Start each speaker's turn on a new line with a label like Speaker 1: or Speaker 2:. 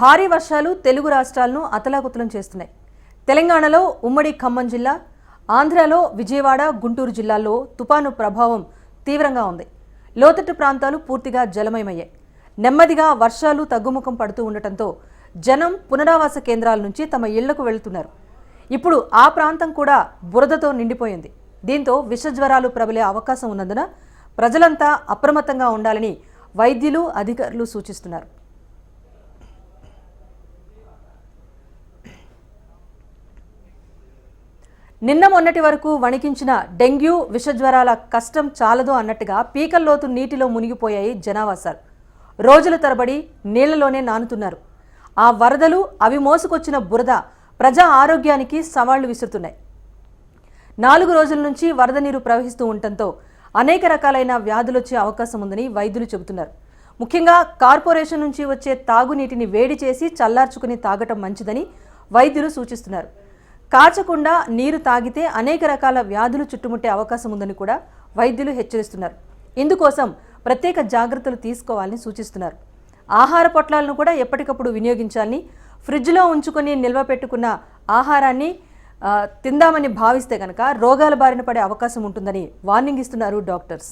Speaker 1: భారీ వర్షాలు తెలుగు రాష్ట్రాలను అతలాకుతలం చేస్తున్నాయి. తెలంగాణలో ఉమ్మడి ఖమ్మం జిల్లా ఆంధ్రాలో విజయవాడ గుంటూరు జిల్లాల్లో తుపాను ప్రభావం తీవ్రంగా ఉంది. లోతట్టు ప్రాంతాలు పూర్తిగా జలమయమయ్యాయి. నెమ్మదిగా వర్షాలు తగ్గుముఖం పడుతూ ఉండటంతో జనం పునరావాస కేంద్రాల నుంచి తమ ఇళ్ళకు వెళుతున్నారు. ఇప్పుడు ఆ ప్రాంతం కూడా బురదతో నిండిపోయింది. దీంతో విషజ్వరాలు ప్రబలే అవకాశం ఉన్నందున ప్రజలంతా అప్రమత్తంగా ఉండాలని వైద్యులు అధికారులు సూచిస్తున్నారు. నిన్న మొన్నటి వరకు వణికించిన డెంగ్యూ విషజ్వరాల కష్టం చాలదు అన్నట్టుగా పీకల్లోతు నీటిలో మునిగిపోయాయి జనావాసాలు. రోజుల తరబడి నీళ్ళలోనే నానుతున్నారు. ఆ వరదలు అవి మోసుకొచ్చిన బురద ప్రజా ఆరోగ్యానికి సవాళ్ళు విసురుతున్నాయి. నాలుగు రోజుల నుంచి వరద నీరు ప్రవహిస్తూ ఉండటంతో అనేక రకాలైన వ్యాధులు వచ్చే అవకాశం ఉందని వైద్యులు చెబుతున్నారు. ముఖ్యంగా కార్పొరేషన్ నుంచి వచ్చే తాగునీటిని వేడి చేసి చల్లార్చుకుని తాగటం మంచిదని వైద్యులు సూచిస్తున్నారు. కాచకుండా నీరు తాగితే అనేక రకాల వ్యాధులు చుట్టుముట్టే అవకాశం ఉందని కూడా వైద్యులు హెచ్చరిస్తున్నారు. ఇందుకోసం ప్రత్యేక జాగ్రత్తలు తీసుకోవాలని సూచిస్తున్నారు. ఆహార పొట్లాలను కూడా ఎప్పటికప్పుడు వినియోగించాలని ఫ్రిడ్జ్లో ఉంచుకొని నిల్వ పెట్టుకున్న ఆహారాన్ని తిందామని భావిస్తే కనుక రోగాల బారిన పడే అవకాశం ఉంటుందని వార్నింగ్ ఇస్తున్నారు డాక్టర్స్.